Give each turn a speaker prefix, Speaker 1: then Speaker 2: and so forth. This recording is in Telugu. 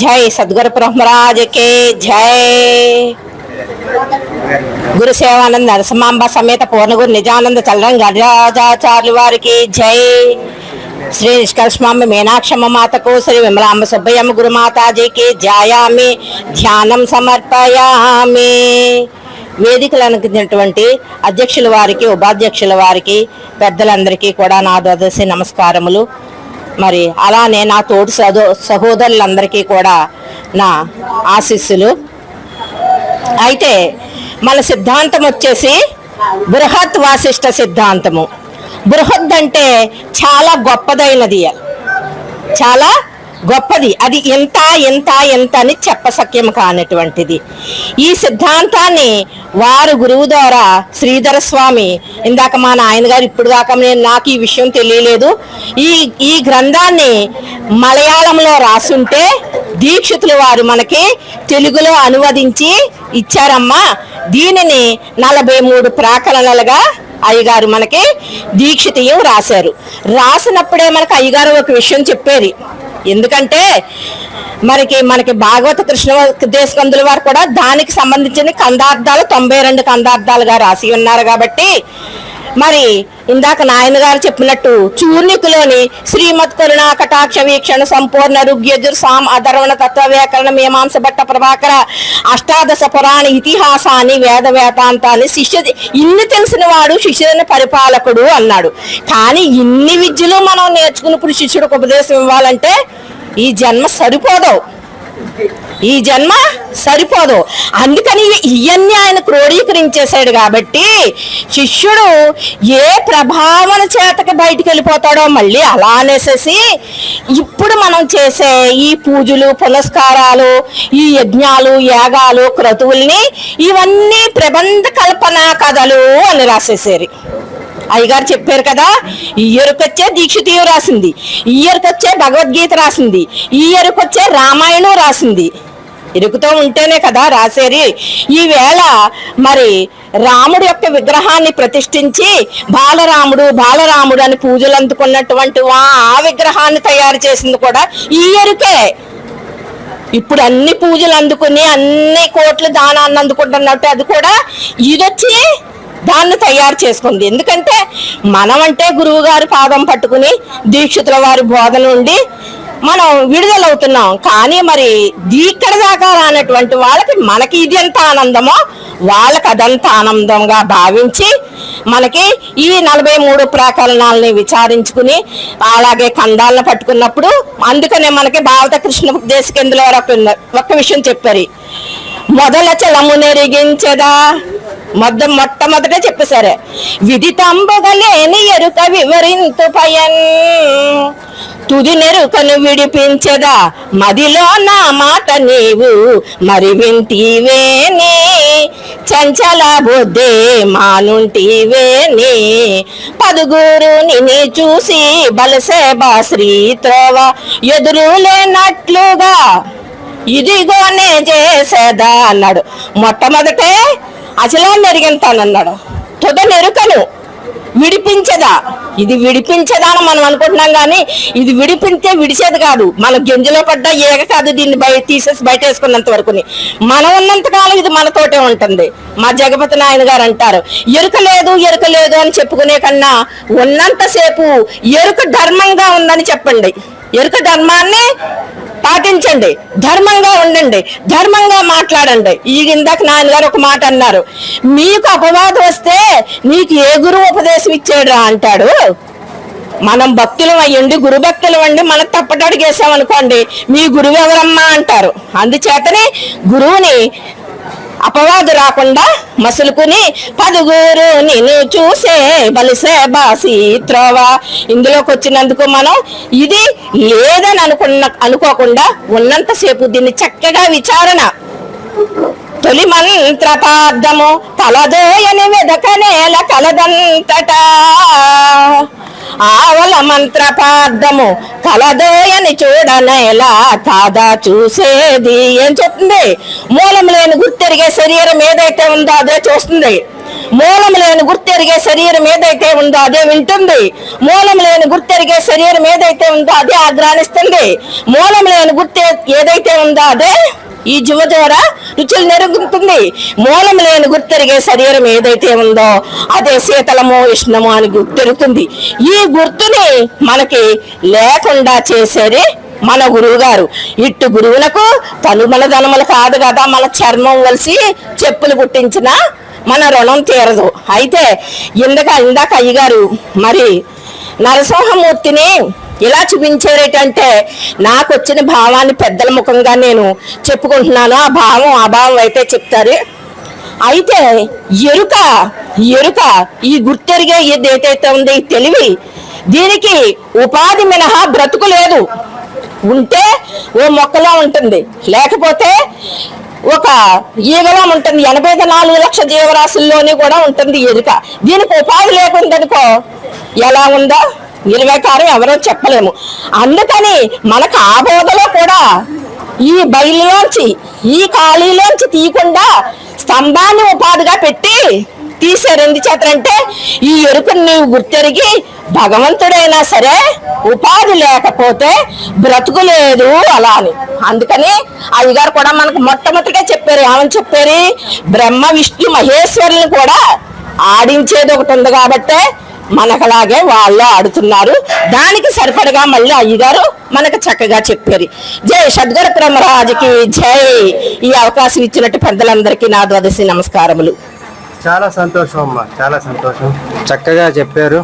Speaker 1: జై సద్గురు బ్రహ్మరాజకే జై. గురు సేవానంద నరసింహాంబ సమేత పూర్ణగురు నిజానంద చల్లం గజరాజాచార్యుల వారికి జై. శ్రీ నిష్కర్షమాంబ మీనాక్షమ్మ మాతకు శ్రీ విమలాంబ సుబ్బయ్యమ్మ గురుమాతాజీకి జాయామి. ధ్యానం సమర్పయామి. వేదికలు అనుకున్నటువంటి అధ్యక్షుల వారికి ఉపాధ్యక్షుల వారికి పెద్దలందరికీ కూడా నా దోదశి నమస్కారములు. మరి అలానే నా తోటి సదో సహోదరులందరికీ కూడా నా ఆశీస్సులు. అయితే మన సిద్ధాంతం వచ్చేసి బృహత్ వాసిష్ట సిద్ధాంతము. బృహద్ అంటే చాలా గొప్పదైనది. చాలా గొప్పది. అది ఎంత ఎంత ఎంత అని చెప్పసక్యం కానటువంటిది. ఈ సిద్ధాంతాన్ని వారు గురువు ద్వారా శ్రీధర స్వామి ఇందాక మా నాయన గారు ఇప్పుడు దాకా నేను నాకు ఈ విషయం తెలియలేదు. ఈ ఈ గ్రంథాన్ని మలయాళంలో రాసుంటే దీక్షితులు వారు మనకి తెలుగులో అనువదించి ఇచ్చారమ్మా. దీనిని నలభై మూడు ప్రాకరణలుగా అయ్యగారు మనకి దీక్షితీయం రాశారు. రాసినప్పుడే మనకి అయ్యగారు ఒక విషయం చెప్పేది. ఎందుకంటే మనకి మనకి భాగవత కృష్ణ దేశకందుల వారు కూడా దానికి సంబంధించిన కందార్థాలు తొంభై రెండు కందార్థాలుగా రాసి ఉన్నారు కాబట్టి మరి ఇందాక నాయన గారు చెప్పినట్టు చూర్ణికులోని శ్రీమత్ కరుణా కటాక్ష వీక్షణ సంపూర్ణ రుగ్యజుర్ సాం అధర్వణ తత్వ వ్యాకరణ మీమాంస భట్ట ప్రభాకర అష్టాదశ పురాణ ఇతిహాసాన్ని వేద వేదాంతాన్ని శిష్య ఇన్ని తెలిసిన వాడు శిష్యుని పరిపాలకుడు అన్నాడు. కానీ ఇన్ని విద్యలు మనం నేర్చుకున్నప్పుడు శిష్యుడికి ఉపదేశం ఇవ్వాలంటే ఈ జన్మ సరిపోదు. ఈ జన్మ సరిపోదు. అందుకని ఇవన్నీ ఆయన క్రోడీకరించేశాడు కాబట్టి శిష్యుడు ఏ ప్రభావన చేతకి బయటికి వెళ్ళిపోతాడో మళ్ళీ అలా అనేసేసి ఇప్పుడు మనం చేసే ఈ పూజలు పునస్కారాలు ఈ యజ్ఞాలు యాగాలు క్రతువుల్ని ఇవన్నీ ప్రబంధ కల్పన కథలు అని రాసేసారు అయ్యగారు చెప్పారు కదా ఈ ఇయర్కొచ్చే దీక్షితీయం రాసింది ఈ ఇయర్కొచ్చే భగవద్గీత రాసింది ఈ ఇయర్కొచ్చే రామాయణం రాసింది. ఇరుకుతో ఉంటేనే కదా రాసేరి ఈవేళ మరి రాముడు యొక్క విగ్రహాన్ని ప్రతిష్ఠించి బాలరాముడు బాలరాముడు అని పూజలు అందుకున్నటువంటి ఆ విగ్రహాన్ని తయారు చేసింది కూడా ఈ ఎరుకే. ఇప్పుడు అన్ని పూజలు అందుకుని అన్ని కోట్లు దానాన్ని అందుకుంటున్నట్టు అది కూడా ఇదొచ్చి దాన్ని తయారు చేసుకుంది. ఎందుకంటే మనం అంటే పాదం పట్టుకుని దీక్షితుల వారి బోధన ఉండి మనం విడుదలవుతున్నాం. కానీ మరి ఇక్కడ దాకా రానటువంటి వాళ్ళకి మనకి ఇది ఎంత ఆనందమో వాళ్ళకి అదంత ఆనందంగా భావించి మనకి ఈ నలభై మూడు ప్రాకరణాలని విచారించుకుని అలాగే కందాలను పట్టుకున్నప్పుడు అందుకనే మనకి భారత కృష్ణ దేశ కేంద్రంలో ఒక ఒక్క విషయం చెప్పారు. మొదల చలము నెరిగించదా? మొద మొట్టమొదట చెప్పేశారు. విదితంబగలేని ఎరుక వివరింతు పయన్. తుది నెరుకను విడిపించదా? మదిలో నా మాట నీవు మరి వింటివేనే చంచల బుద్ధే మానుంటివేనే పదుగురు నిని చూసి బలసేబా శ్రీ త్రోవ ఇదిగోనే చేసేదా అన్నాడు. మొట్టమొదటే అసలే నెరిగింతానన్నాడు తుద నెరుకను విడిపించదా? ఇది విడిపించదా అని మనం అనుకుంటున్నాం కానీ ఇది విడిపించే విడిచేది కాదు. మన గింజలో పడ్డా ఏక కాదు దీన్ని బయట తీసేసి బయట వేసుకున్నంత వరకుని. మనం ఉన్నంతకాలం ఇది మనతోటే ఉంటుంది. మా జగపతి నాయన గారు అంటారు ఎరుక లేదు ఎరుక లేదు అని చెప్పుకునే కన్నా ఉన్నంతసేపు ఎరుక ధర్మంగా ఉందని చెప్పండి. ఎరుక ధర్మాన్ని పాటించండి. ధర్మంగా ఉండండి. ధర్మంగా మాట్లాడండి. ఈ ఇందాక నాన్నగారు ఒక మాట అన్నారు. మీకు అపవాదం వస్తే నీకు ఏ గురువు ఉపదేశం ఇచ్చాడు అంటాడు? మనం భక్తులం అయ్యండి గురు భక్తులు అండి మనం తప్పటడుగు వేసామనుకోండి మీ గురువు ఎవరమ్మా అంటారు. అందుచేతనే గురువుని అపవాదు రాకుండా మసులుకుని పదుగురు నిన్ను చూసే బలిసే బాసి త్రోవా. ఇందులోకి వచ్చినందుకు మనం ఇది లేదని అనుకున్న అనుకోకుండా ఉన్నంతసేపు దీన్ని చక్కగా విచారణ. తొలి మంత్రపార్థము కలదోయని వెదకనేల కలదంతటా. ఆవల మంత్రపార్థము కలదోయని చూడనేలా కాదా చూసేది. ఏం చెప్తుంది మూలం లేని గుర్తెరిగే శరీరం ఏదైతే ఉందో అదే చూస్తుంది. మూలం లేని గుర్తెరిగే శరీరం ఏదైతే ఉందో అదే వింటుంది. మూలం లేని గుర్తెరిగే శరీరం ఏదైతే ఉందో అదే ఆగ్రానిస్తుంది మూలం లేని గుర్తు ఏదైతే ఉందో అదే? ఈ జువ ద్వారా రుచులు నెరుగుతుంది మూలం లేని గుర్తెరిగే శరీరం ఏదైతే ఉందో అదే శీతలము ఉష్ణము అని గుర్తెరుగుతుంది ఈ గుర్తుని మనకి లేకుండా చేసేది మన గురువు గారు ఇట్టు గురువులకు తనుమల ధనములు కాదు కదా మన చర్మం కలిసి చెప్పులు కుట్టించిన మన రుణం తీరదు. అయితే ఇందాక ఇందాక అయ్యగారు మరి నరసింహమూర్తిని ఇలా చూపించారేటంటే నాకు వచ్చిన భావాన్ని పెద్దల ముఖంగా నేను చెప్పుకుంటున్నాను. ఆ భావం ఆ భావం అయితే చెప్తారు. అయితే ఎరుక ఎరుక ఈ గుర్తెరిగే ఇది ఏదైతే ఉంది తెలివి దీనికి ఉపాధి మినహా బ్రతుకు లేదు. ఉంటే ఓ మొక్కలో ఉంటుంది లేకపోతే ఒక ఈగలో ఉంటుంది. ఎనభై నాలుగు లక్ష జీవరాశుల్లోని కూడా ఉంటుంది ఎరుక. దీనికి ఉపాధి లేకుందనుకో ఎలా ఉందో? నిర్వీకారం ఎవరో చెప్పలేము. అందుకని మనకు ఆ బోధలో కూడా ఈ బయలులోంచి ఈ ఖాళీలోంచి తీయకుండా స్తంభాన్ని ఉపాధిగా పెట్టి తీశారు. ఎందుచేతంటే ఈ ఎరుకుని నీవు గుర్తెరిగి భగవంతుడైనా సరే ఉపాధి లేకపోతే బ్రతుకు లేదు అలా అని. అందుకని అయ్యగారు కూడా మనకు మొట్టమొదటిగా చెప్పారు. ఏమని చెప్పారు? బ్రహ్మ విష్ణు మహేశ్వరుని కూడా ఆడించేది ఒకటి ఉంది కాబట్టే మనకలాగే వాళ్ళు ఆడుతున్నారు. దానికి సరిపడగా మళ్ళీ అయ్యగారు మనకు చక్కగా చెప్పారు. జై సద్గురు బ్రహ్మరాజుకి జై. ఈ అవకాశం ఇచ్చినట్టు పెద్దలందరికీ నా ద్వాదశి నమస్కారములు.
Speaker 2: చాలా సంతోషం అమ్మా చాలా సంతోషం. చక్కగా చెప్పారు.